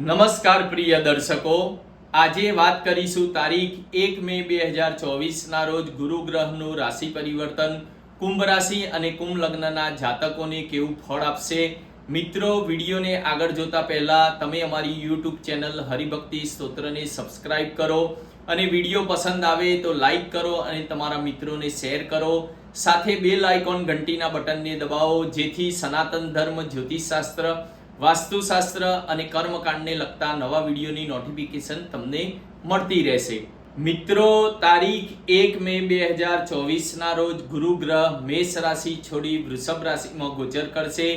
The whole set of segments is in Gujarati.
નમસ્કાર પ્રિય દર્શકો. આજે વાત કરીશું તારીખ એક મે બે હજાર ચોવીસના રોજ ગુરુ ગ્રહનું રાશિ પરિવર્તન. કુંભ રાશિ અને કુંભ લગ્નના જાતકોને કેવું ફળ આપશે? મિત્રો, વિડીયોને આગળ જોતા પહેલાં તમે અમારી યુટ્યુબ ચેનલ હરિભક્તિ સ્તોત્રને સબસ્ક્રાઇબ કરો અને વીડિયો પસંદ આવે તો લાઈક કરો અને તમારા મિત્રોને શેર કરો. સાથે બેલ આઇકોન ઘંટીના બટનને દબાવો, જેથી સનાતન ધર્મ જ્યોતિષશાસ્ત્ર વાસ્તુશાસ્ત્ર અને કર્મકાંડને લગતા નવા વિડીયોની નોટિફિકેશન તમને મળતી રહેશે. મિત્રો, તારીખ એક મે બે હજાર ચોવીસના રોજ ગુરુ ગ્રહ મેષ રાશિ છોડી વૃષભ રાશિમાં ગોચર કરશે.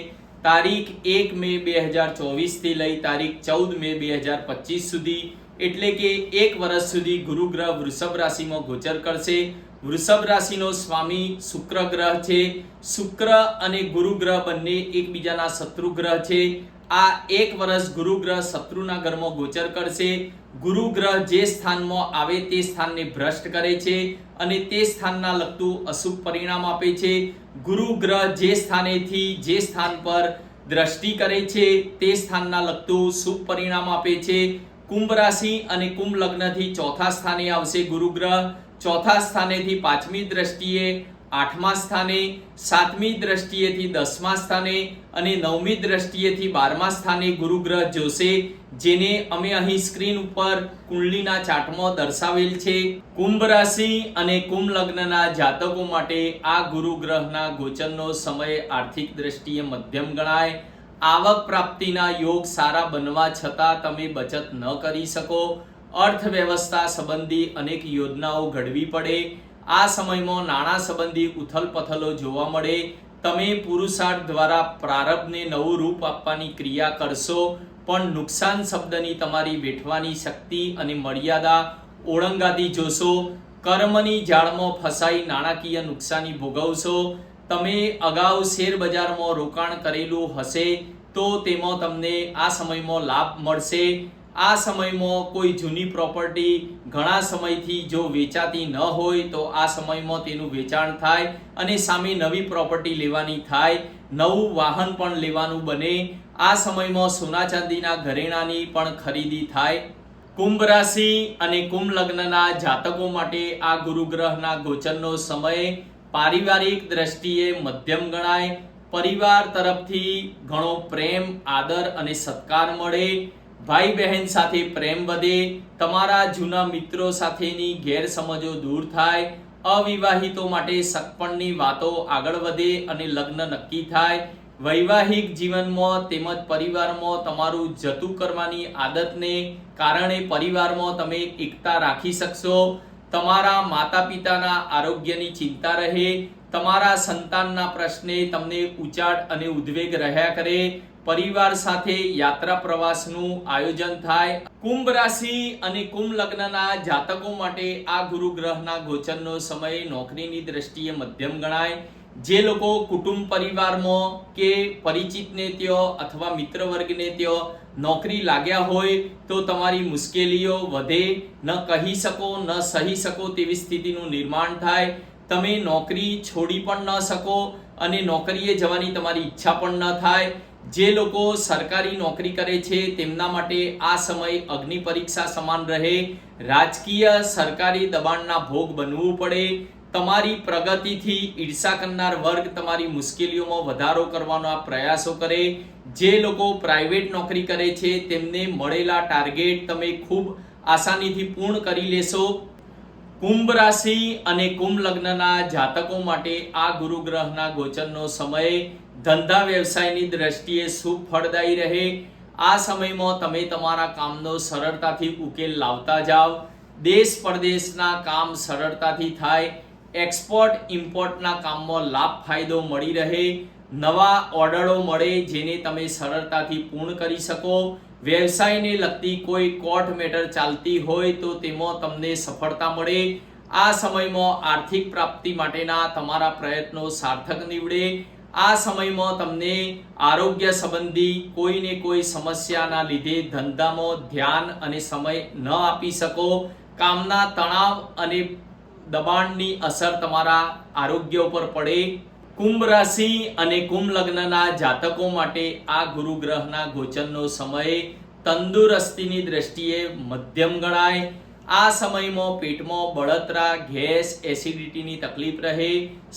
તારીખ એક મે બે હજાર ચોવીસથી લઈ તારીખ ચૌદ મે બે હજાર પચીસ સુધી, એટલે કે એક વર્ષ સુધી ગુરુ ગ્રહ વૃષભ રાશિમાં ગોચર કરશે. વૃષભ રાશિનો સ્વામી શુક્ર ગ્રહ છે. શુક્ર અને ગુરુ ગ્રહ બંને એકબીજાના શત્રુ ગ્રહ છે. આ એક વર્ષ ગુરુ ગ્રહ શત્રુના ઘરમાં ગોચર કરશે. ગુરુ ગ્રહ જે સ્થાનમાં આવે તે સ્થાનને ભ્રષ્ટ કરે છે અને તે સ્થાનના લગતું અશુભ પરિણામ આપે છે. ગુરુ ગ્રહ જે સ્થાનેથી જે સ્થાન પર દ્રષ્ટિ કરે છે તે સ્થાનના લગતું શુભ પરિણામ આપે છે. કુંભ રાશિ અને કુંભ લગ્નથી ચોથા સ્થાને આવશે ગુરુ ગ્રહ ચોથા સ્થાનેથી પાંચમી દ્રષ્ટિએ આઠમા સ્થાને, સાતમી દ્રષ્ટિએથી દસમા સ્થાને અને નવમી દ્રષ્ટિએથી બારમા સ્થાને ગુરુગ્રહ જોશે, જેને અમે અહીં સ્ક્રીન ઉપર કુંડલીના ચાર્ટમાં દર્શાવેલ છે. કુંભ રાશિ અને કુંભ લગ્નના જાતકો માટે આ ગુરુગ્રહના ગોચરનો સમય આર્થિક દ્રષ્ટિએ મધ્યમ ગણાય. આવક પ્રાપ્તિના યોગ સારા બનવા છતાં તમે બચત ન કરી શકો. અર્થવ્યવસ્થા સંબંધી અનેક યોજનાઓ ઘડવી પડે. આ સમયમાં નાણાં સંબંધી ઉથલપથલો જોવા મળે. તમે પુરુષાર્થ દ્વારા પ્રારબ્ધને નવું રૂપ આપવાની ક્રિયા કરશો, પણ નુકસાન શબ્દની તમારી વેઠવાની શક્તિ અને મર્યાદા ઓળંગાતી જોશો. કર્મની જાળમાં ફસાઈ નાણાકીય નુકસાની ભોગવશો. તમે અગાઉ શેરબજારમાં રોકાણ કરેલું હશે, તો તેમાં તમને આ સમયમાં લાભ મળશે. આ સમયમાં કોઈ જૂની પ્રોપર્ટી ઘણા સમયથી જો વેચાતી ન હોય તો આ સમયમાં તેનું વેચાણ થાય અને સામે નવી પ્રોપર્ટી લેવાની થાય, નવું વાહન પણ લેવાનું બને. આ સમયમાં સોના ચાંદીના ઘરેણાની પણ ખરીદી થાય. કુંભ રાશિ અને કુંભ લગ્નના જાતકો માટે આ ગુરુગ્રહના ગોચરનો સમય પારિવારિક દ્રષ્ટિએ મધ્યમ ગણાય. પરિવાર તરફથી ઘણો પ્રેમ, આદર અને સત્કાર મળે. ભાઈ બહેન સાથે પ્રેમ વધે, તમારા જૂના મિત્રો સાથેની ગેરસમજો દૂર થાય, અવિવાહિતો માટે સગપણની વાતો આગળ વધે અને લગ્ન નક્કી થાય. વૈવાહિક જીવનમાં તેમજ પરિવારમાં તમારું જતું કરવાની આદતને કારણે પરિવારમાં તમે એકતા રાખી શકશો. તમારા માતા પિતાના આરોગ્યની ચિંતા રહે તમારા સંતાનના પ્રશ્ને તમને ઉચાટ અને ઉદ્વેગ રહ્યા કરે, પરિવાર સાથે યાત્રા પ્રવાસનું આયોજન થાય. કુંભ રાશિ અને કુંભ લગ્નના જાતકો માટે આ ગુરુ ગ્રહના ગોચરનો સમય નોકરીની દ્રષ્ટિએ મધ્યમ ગણાય. જે લોકો કુટુંબ પરિવારમાં કે પરિચિતને ત્યો અથવા મિત્ર વર્ગને ત્યો નોકરી લાગ્યા હોય તો તમારી મુશ્કેલીઓ વધે. ન કહી શકો, ન સહી શકો તેવી સ્થિતિનું નિર્માણ થાય. તમે નોકરી છોડી પણ ન શકો અને નોકરીએ જવાની તમારી ઈચ્છા પણ ન થાય. જે લોકો સરકારી નોકરી કરે છે, તેમના માટે આ સમય અગ્નિ પરીક્ષા સમાન રહે. રાજકીય સરકારી દબાણના ભોગ બનવું પડે. તમારી પ્રગતિથી ઈર્ષા કરનાર વર્ગ તમારી મુશ્કેલીઓમાં વધારો કરવાનો પ્રયાસો કરે. જે લોકો પ્રાઇવેટ નોકરી કરે છે, તેમને મળેલા ટાર્ગેટ તમે ખૂબ આસાનીથી પૂર્ણ કરી લેશો. કુંભ રાશિ અને કુંભ લગ્નના જાતકો માટે આ ગુરુ ગ્રહના ગોચરનો સમય ધંધા વ્યવસાયની દ્રષ્ટિએ શુભ ફળદાયી રહે. આ સમયમાં તમે તમારા કામનો સરળતાથી ઉકેલ લાવતા જાઓ. દેશ પરદેશના કામ સરળતાથી થાય. એક્સપોર્ટ, ઇમ્પોર્ટના કામમાં લાભ ફાયદો મળી રહે. નવા ઓર્ડરો મળે, જેને તમે સરળતાથી પૂર્ણ કરી શકો. વ્યવસાયને લગતી કોઈ કોર્ટ મેટર ચાલતી હોય તો તેમાં તમને સફળતા મળે. આ સમયમાં આર્થિક પ્રાપ્તિ માટેના તમારા પ્રયત્નો સાર્થક નીવડે. આ સમયમાં તમને આરોગ્ય સંબંધી કોઈને કોઈ સમસ્યાના લીધે ધંધામાં ધ્યાન અને સમય ન આપી શકો. કામના તણાવ અને દબાણની અસર તમારા આરોગ્ય ઉપર પડે. કુંભ રાશિ અને કુંભ લગ્નના જાતકો માટે આ ગુરુ ગ્રહના ગોચરનો સમય તંદુરસ્તીની દ્રષ્ટિએ મધ્યમ ગણાય. આ સમયમાં પેટમાં બળતરા, ગેસ, એસિડિટીની તકલીફ રહે.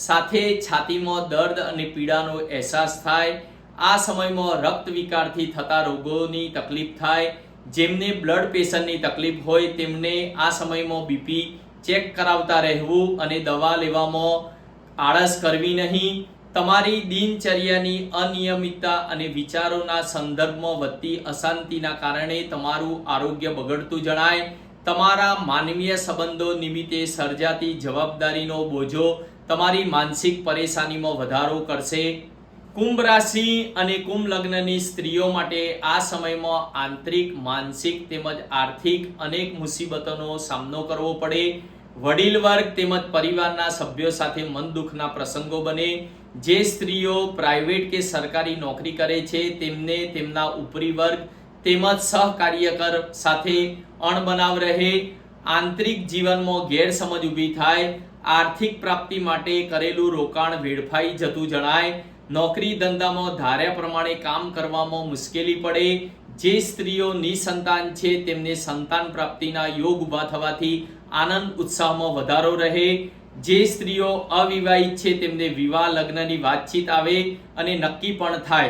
સાથે છાતીમાં દર્દ અને પીડાનો અહેસાસ થાય. આ સમયમાં રક્ત વિકારથી થતા રોગોની તકલીફ થાય. જેમને બ્લડ પ્રેશરની તકલીફ હોય તેમને આ સમયમાં બીપી ચેક કરાવતા રહેવું અને દવા લેવામાં આળસ કરવી નહીં. તમારી દિનચર્યાની અનિયમિતતા અને વિચારોના સંદર્ભમાં વધતી અશાંતિના કારણે તમારું આરોગ્ય બગડતું જણાય. તમારા માનવીય સંબંધો નિમિત્તે સર્જાતી જવાબદારીનો બોજો તમારી માનસિક પરેશાનીમાં વધારો કરશે. કુંભ રાશિ અને કુંભ લગ્નની સ્ત્રીઓ માટે આ સમયમાં આંતરિક, માનસિક તેમજ આર્થિક અનેક મુસીબતોનો સામનો કરવો પડે. વડીલ વર્ગ તેમજ પરિવારના સભ્યો સાથે મન દુઃખના પ્રસંગો બને. જે સ્ત્રીઓ પ્રાઇવેટ કે સરકારી નોકરી કરે છે, તેમને તેમના ઉપરી વર્ગ તેમજ સહકાર્યકર સાથે અણબનાવ રહે. આંતરિક જીવનમાં ગેરસમજ ઊભી થાય. આર્થિક પ્રાપ્તિ માટે કરેલું રોકાણ વેડફાઈ જતું જણાય. નોકરી ધંધામાં ધાર્યા પ્રમાણે કામ કરવામાં મુશ્કેલી પડે. જે સ્ત્રીઓ નિસંતાન છે, તેમને સંતાન પ્રાપ્તિના યોગ ઊભા થવાથી આનંદ ઉત્સાહમાં વધારો રહે. જે સ્ત્રીઓ અવિવાહિત છે, તેમને વિવાહ લગ્નની વાતચીત આવે અને નક્કી પણ થાય.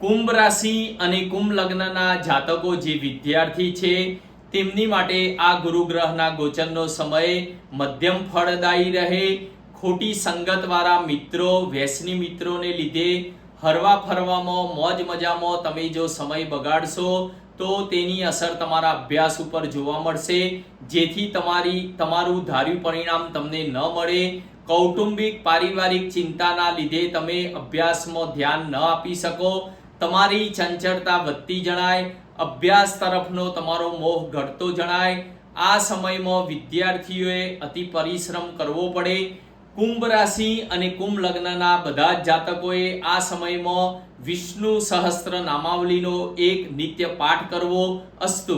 કુંભ રાશિ અને કુંભ લગ્નના જાતકો જે વિદ્યાર્થી છે, તેમની માટે આ ગુરુ ગ્રહના ગોચરનો સમય મધ્યમ ફળદાયી રહે. ખોટી સંગતવાળા મિત્રો, વ્યસની મિત્રોને લીધે હરવા ફરવામાં, મોજ મજામાં તમે જો સમય બગાડશો તો તેની અસર તમારા અભ્યાસ ઉપર જોવા મળશે. જેથી તમારી, તમારું ધાર્યું પરિણામ તમને ન મળે. કૌટુંબિક, પારિવારિક ચિંતાના લીધે તમે અભ્યાસમાં ધ્યાન ન આપી શકો. તમારી ચંચળતા વધતી જણાય. અભ્યાસ તરફનો તમારો મોહ ઘટતો જણાય. આ સમયમાં વિદ્યાર્થીઓએ અતિ પરિશ્રમ કરવો પડે. કુંભ રાશિ અને કુંભ લગ્નના બધા જ જાતકોએ આ સમયમાં વિષ્ણુ સહસ્ત્ર નામાવલીનો એક નિત્ય પાઠ કરવો અસ્તુ.